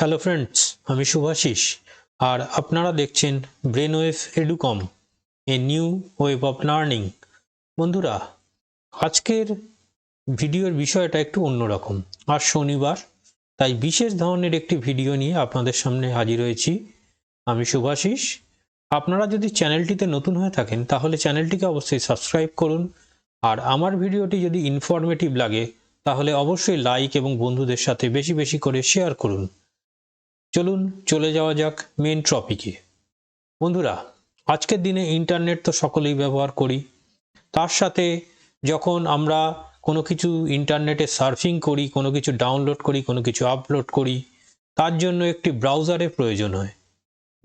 Hello friends আমি শুভাশিস। আর আপনারা দেখছেন brain wave Educom a new wave of learning বন্ধুরা, আজকের ভিডিওর বিষয়টা একটু অন্যরকম। আর শনিবার, তাই বিশেষ ধরনের একটি ভিডিও নিয়ে আপনাদের সামনে হাজির হয়েছি। আমি শুভাশিস। আপনারা যদি চ্যানেলটিতে নতুন হয়ে থাকেন, তাহলে চ্যানেলটিকে অবশ্যই সাবস্ক্রাইব করুন। আর আমার ভিডিওটি যদি ইনফরমেটিভ লাগে, তাহলে অবশ্যই লাইক এবং বন্ধুদের সাথে বেশি বেশি করে শেয়ার করুন। চলুন চলে যাওয়া যাক মেন টপিকে বন্ধুরা, আজকের দিনে ইন্টারনেট তো সকলেই ব্যবহার করি। তার সাথে যখন আমরা কোনো কিছু ইন্টারনেটে সার্ফিং করি, কোনো কিছু ডাউনলোড করি, কোনো কিছু আপলোড করি, তার জন্য একটি ব্রাউজারের প্রয়োজন হয়।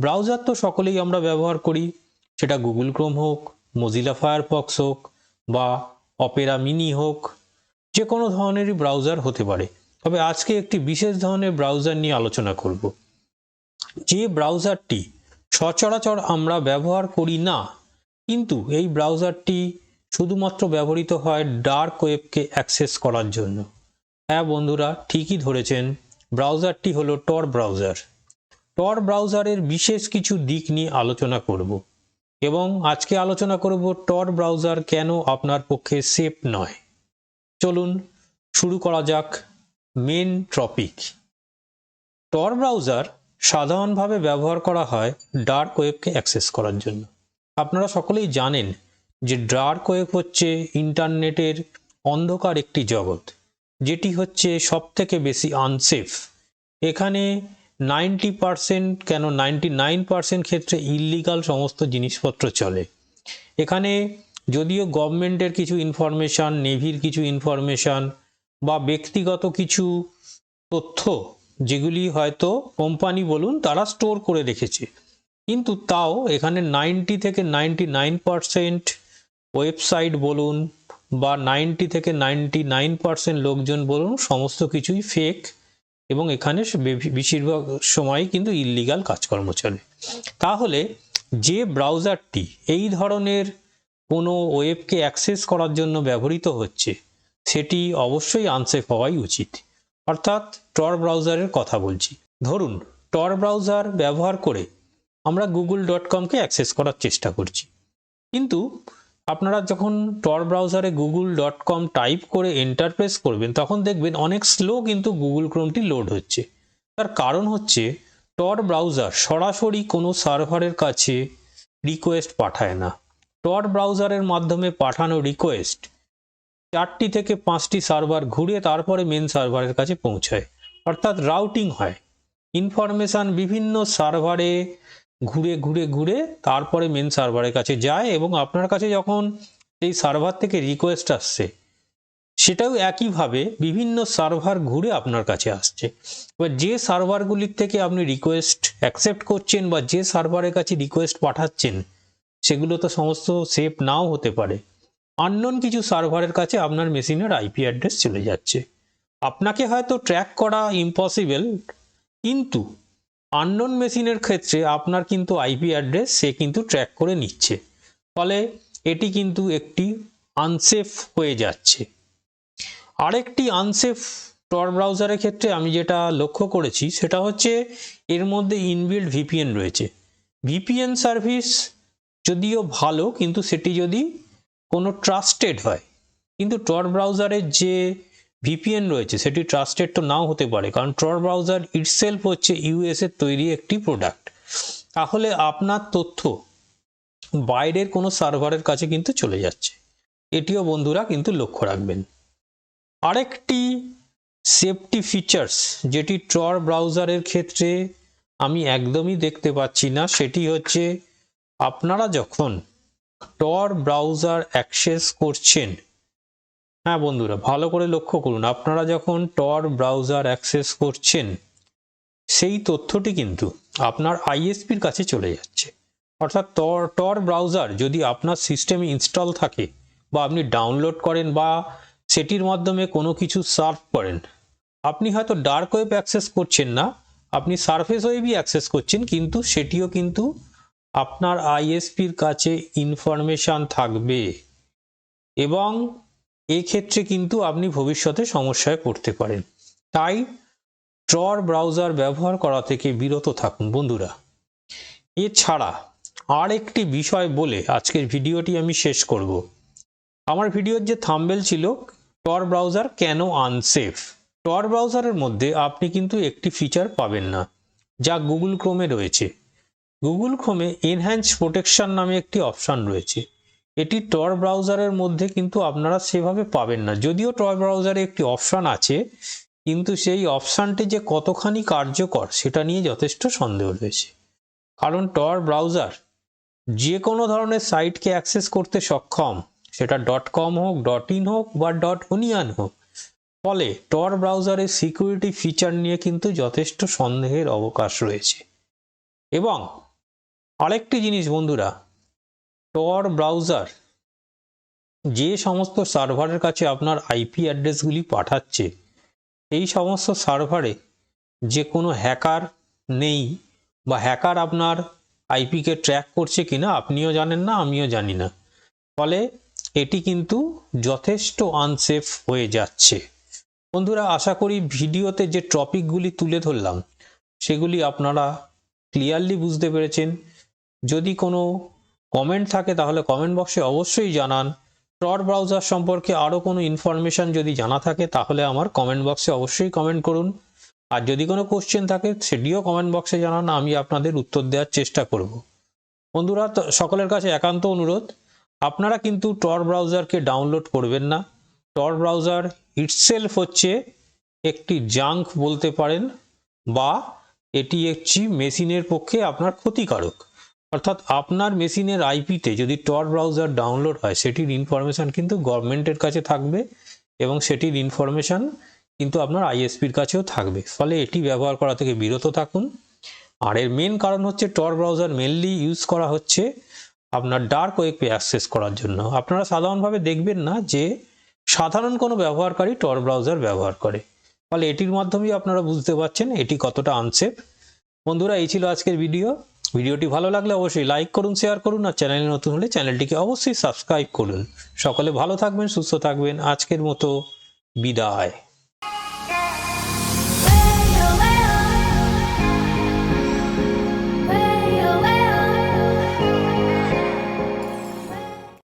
ব্রাউজার তো সকলেই আমরা ব্যবহার করি, সেটা গুগল ক্রোম হোক মজিলা ফায়ারফক্স হোক, বা অপেরা মিনি হোক যে কোনো ধরনেরই ব্রাউজার হতে পারে। তবে আজকে একটি বিশেষ ধরনের ব্রাউজার নিয়ে আলোচনা করব। যে ব্রাউজারটি সচরাচর আমরা ব্যবহার করি না, কিন্তু এই ব্রাউজারটি শুধুমাত্র ব্যবহৃত হয় ডার্ক ওয়েবকে অ্যাক্সেস করার জন্য। হ্যাঁ বন্ধুরা, ঠিকই ধরেছেন ব্রাউজারটি হলো টর ব্রাউজার টর ব্রাউজারের বিশেষ কিছু দিক নিয়ে আলোচনা করব এবং আজকে আলোচনা করব টর ব্রাউজার কেন আপনার পক্ষে সেফ নয়। চলুন, শুরু করা যাক। মেন টপিক টর ব্রাউজার সাধারণভাবে ব্যবহার করা হয় ডার্ক ওয়েবকে অ্যাক্সেস করার জন্য। আপনারা সকলেই জানেন যে ডার্ক ওয়েব হচ্ছে ইন্টারনেটের অন্ধকার একটি জগৎ, যেটি হচ্ছে সব থেকে বেশি আনসেফ এখানে নাইনটি পারসেন্ট কেন নাইনটি নাইন পারসেন্ট ক্ষেত্রে ইলিগাল সমস্ত জিনিসপত্র চলে। এখানে যদিও গভর্নমেন্টের কিছু ইনফরমেশান নেভির কিছু ইনফরমেশান বা ব্যক্তিগত কিছু তথ্য যেগুলি হয়তো কোম্পানি বলুন তারা স্টোর করে রেখেছে। কিন্তু তাও এখানে নাইনটি থেকে নাইনটি নাইন পারসেন্ট ওয়েবসাইট বলুন বা নাইনটি থেকে নাইনটি নাইন পারসেন্ট লোকজন বলুন সমস্ত কিছুই ফেক এবং এখানে বেশিরভাগ সময় কিন্তু ইলিগাল কাজকর্ম চলে। তাহলে যে ব্রাউজারটি এই ধরনের কোনো ওয়েবকে অ্যাক্সেস করার জন্য ব্যবহৃত হচ্ছে সেটি অবশ্যই আনসেফ হওয়াই উচিত। অর্থাৎ টর ব্রাউজারের কথা বলছি। ধরুন টর ব্রাউজার ব্যবহার করে আমরা গুগল ডট কমকে অ্যাক্সেস করার চেষ্টা করছি। কিন্তু আপনারা যখন টর ব্রাউজারে গুগল ডট কম টাইপ করে এন্টারপ্রেস করবেন, তখন দেখবেন অনেক স্লো কিন্তু গুগল ক্রোমটি লোড হচ্ছে। তার কারণ হচ্ছে টর ব্রাউজার সরাসরি কোনো সার্ভারের কাছে রিকোয়েস্ট পাঠায় না। টর ব্রাউজারের মাধ্যমে পাঠানো রিকোয়েস্ট চারটি থেকে পাঁচটি সার্ভার ঘুরে তারপরে মেন সার্ভারের কাছে পৌঁছায়। অর্থাৎ রাউটিং হয়। ইনফরমেশান বিভিন্ন সার্ভারে ঘুরে ঘুরে ঘুরে তারপরে মেন সার্ভারের কাছে যায় এবং আপনার কাছে যখন এই সার্ভার থেকে রিকোয়েস্ট আসছে, সেটাও একইভাবে বিভিন্ন সার্ভার ঘুরে আপনার কাছে আসছে। এবার যে সার্ভারগুলির থেকে আপনি রিকোয়েস্ট অ্যাকসেপ্ট করছেন বা যে সার্ভারের কাছে রিকোয়েস্ট পাঠাচ্ছেন, সেগুলো তো সমস্ত সেফ নাও হতে পারে। আননোন কিছু সার্ভারের কাছে আপনার মেশিনের আইপি অ্যাড্রেস চলে যাচ্ছে। আপনাকে হয়তো ট্র্যাক করা ইম্পসিবল কিন্তু আননোন মেশিনের ক্ষেত্রে আপনার কিন্তু আইপি অ্যাড্রেস সে কিন্তু ট্র্যাক করে নিচ্ছে। ফলে এটি কিন্তু একটি আনসেফ হয়ে যাচ্ছে। আরেকটি আনসেফ টর ব্রাউজারের ক্ষেত্রে আমি যেটা লক্ষ্য করেছি, সেটা হচ্ছে এর মধ্যে ইনবিল্ড ভিপিএন রয়েছে। ভিপিএন সার্ভিস যদিও ভালো, কিন্তু সেটি যদি কোনো ট্রাস্টেড হয়। কিন্তু টর ব্রাউজারের যে ভিপিএন রয়েছে, সেটি ট্রাস্টেড তো নাও হতে পারে। কারণ টর ব্রাউজার ইটসেলফ হচ্ছে ইউএস এর তৈরি একটি প্রোডাক্ট তাহলে আপনার তথ্য বাইরের কোনো সার্ভারের কাছে কিন্তু চলে যাচ্ছে। এটিও বন্ধুরা কিন্তু লক্ষ্য রাখবেন। আরেকটি সেফটি ফিচার্স যেটি টর ব্রাউজারের ক্ষেত্রে আমি একদমই দেখতে পাচ্ছি না, সেটি হচ্ছে আপনারা যখন টর ব্রাউজার অ্যাক্সেস করছেন। হ্যাঁ বন্ধুরা, ভালো করে লক্ষ্য করুন, আপনারা যখন টর ব্রাউজার অ্যাক্সেস করছেন, সেই তথ্যটি কিন্তু আপনার আইএসপির কাছে চলে যাচ্ছে। অর্থাৎ টর টর ব্রাউজার যদি আপনার সিস্টেমে ইনস্টল থাকে বা আপনি ডাউনলোড করেন বা সেটির মাধ্যমে কোনো কিছু সার্ভ করেন, আপনি হয়তো ডার্ক ওয়েব অ্যাক্সেস করছেন না, আপনি সারফেস ওয়েবই অ্যাক্সেস করছেন, কিন্তু সেটিও কিন্তু আপনার আইএসপির কাছে ইনফরমেশান থাকবে। এবং এক্ষেত্রে কিন্তু আপনি ভবিষ্যতে সমস্যায় পড়তে পারেন। তাই টর ব্রাউজার ব্যবহার করা থেকে বিরত থাকুন বন্ধুরা। এছাড়া আর একটি বিষয় বলে আজকের ভিডিওটি আমি শেষ করব। আমার ভিডিওর যে থাম্বেল ছিল টর ব্রাউজার কেন আনসেফ? টর ব্রাউজারের মধ্যে আপনি কিন্তু একটি ফিচার পাবেন না, যা গুগল ক্রোমে রয়েছে। গুগল ক্রোমে এনহ্যান্স প্রোটেকশন নামে একটি অপশান রয়েছে। এটি টর ব্রাউজারের মধ্যে কিন্তু আপনারা সেভাবে পাবেন না। যদিও টর ব্রাউজারে একটি অপশান আছে, কিন্তু সেই অপশানটি যে কতখানি কার্যকর সেটা নিয়ে যথেষ্ট সন্দেহ রয়েছে। কারণ টর ব্রাউজার যে কোনো ধরনের সাইটকে অ্যাক্সেস করতে সক্ষম, সেটা ডট কম হোক ডট ইন হোক বা ডট ওনিয়ান হোক, ফলে টর ব্রাউজারের সিকিউরিটি ফিচার নিয়ে কিন্তু যথেষ্ট সন্দেহের অবকাশ রয়েছে। এবং আরেকটি জিনিস বন্ধুরা টর ব্রাউজার যে সমস্ত সার্ভারের কাছে আপনার আইপি অ্যাড্রেসগুলি পাঠাচ্ছে, এই সমস্ত সার্ভারে যে কোনো হ্যাকার নেই বা হ্যাকার আপনার আইপিকে ট্র্যাক করছে কিনা আপনিও জানেন না, আমিও জানি না। ফলে এটি কিন্তু যথেষ্ট আনসেফ হয়ে যাচ্ছে। বন্ধুরা, আশা করি ভিডিওতে যে টপিকগুলি তুলে ধরলাম, সেগুলি আপনারা ক্লিয়ারলি বুঝতে পেরেছেন। যদি কোনো কমেন্ট থাকে, তাহলে কমেন্ট বক্সে অবশ্যই জানান। টর ব্রাউজার সম্পর্কে আরও কোনো ইনফরমেশন যদি জানা থাকে, তাহলে আমার কমেন্ট বক্সে অবশ্যই কমেন্ট করুন। আর যদি কোনো কোশ্চেন থাকে, সেটিও কমেন্ট বক্সে জানান, আমি আপনাদের উত্তর দেওয়ার চেষ্টা করব। বন্ধুরা সকলের কাছে একান্ত অনুরোধ, আপনারা কিন্তু টর ব্রাউজারকে ডাউনলোড করবেন না। টর ব্রাউজার ইটসেলফ হচ্ছে একটি জাঙ্ক বলতে পারেন, বা এটি একটি মেশিনের পক্ষে আপনার ক্ষতিকারক। অর্থাৎ আপনার মেশিনের আইপিতে যদি টর ব্রাউজার ডাউনলোড হয়, সেটির ইনফরমেশান কিন্তু গভর্নমেন্টের কাছে থাকবে এবং সেটির ইনফরমেশান কিন্তু আপনার আইএসপির কাছেও থাকবে। ফলে এটি ব্যবহার করা থেকে বিরত থাকুন। আর এর মেন কারণ হচ্ছে টর ব্রাউজার মেনলি ইউজ করা হচ্ছে আপনার ডার্ক ওয়েবকে অ্যাক্সেস করার জন্য। আপনারা সাধারণভাবে দেখবেন না যে সাধারণ কোনো ব্যবহারকারী টর ব্রাউজার ব্যবহার করে। ফলে এটির মাধ্যমেই আপনারা বুঝতে পারছেন এটি কতটা আনসেফ বন্ধুরা, এই ছিল আজকের ভিডিও ভিডিওটি ভালো লাগলে অবশ্যই লাইক করুন, শেয়ার করুন আর চ্যানেলে নতুন হলে চ্যানেলটিকে অবশ্যই সাবস্ক্রাইব করুন। সকলে ভালো থাকবেন, সুস্থ থাকবেন। আজকের মতো বিদায়।